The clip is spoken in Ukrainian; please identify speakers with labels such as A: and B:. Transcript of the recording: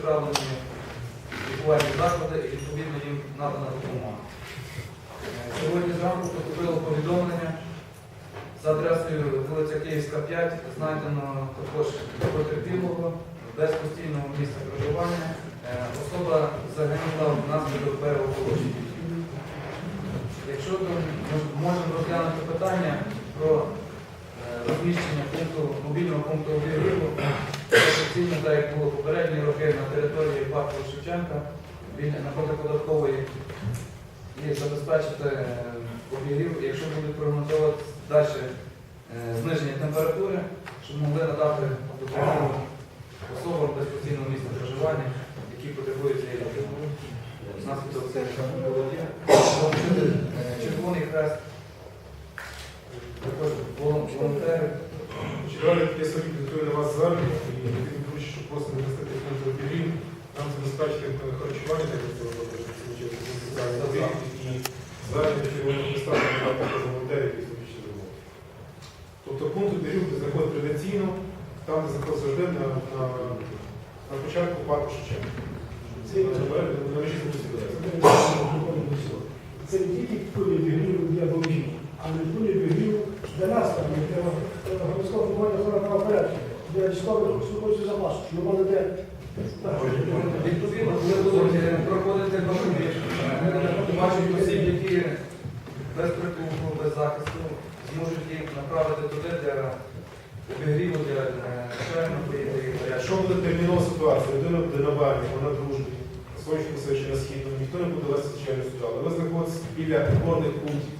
A: переправлені лікувальні заклади і відповідно їм надана допомога. Е, Сьогодні зранку поступило повідомлення за адресою вулиця Київська, 5, знайдено також потерпілого без постійного місця проживання. Е, Особа загинула внаслідок переоположення. Якщо ми можемо розглянути питання про е, розміщення пункту, мобільного пункту обігріву, офіційно, так як було попередні роки на території парку Шевченка, біля податкової і забезпечити е, обігрів, якщо будуть прогнозувати далі е, зниження температури, щоб могли надати допомогу особам без постійного місця проживання, які потребують цієї допомоги. Внаслідок цих голодів. Червоний хрест, також волонтери.
B: Далі я собі підготую на вас звернення і просто не достати пункту обігрів, нам забезпечити харчування, не соціальний і звернення червоного на також волонтерів, собі ще роботи. Тобто пункт обігрів де знаходить традиційно, там, де знаходиться завжди на, на, на початку парку Шевченка. Це на межі.
C: Це не тільки поле вігрів для бомжів, але поле вігрів для нас, там, для громадського формування охорони правопорядку, для військових службовців запасу, ми мали де.
A: Відповідно, коли будуть е, проходити бомбі, бачать осіб, які без притулку, без захисту, зможуть їх направити туди для обігріву, для чайної і
B: Якщо буде термінова ситуація, людина буде на барні, вона дружить, сонячно все на східному, ніхто не буде вести звичайно сюди. Але ви знаходитесь біля опорних пунктів,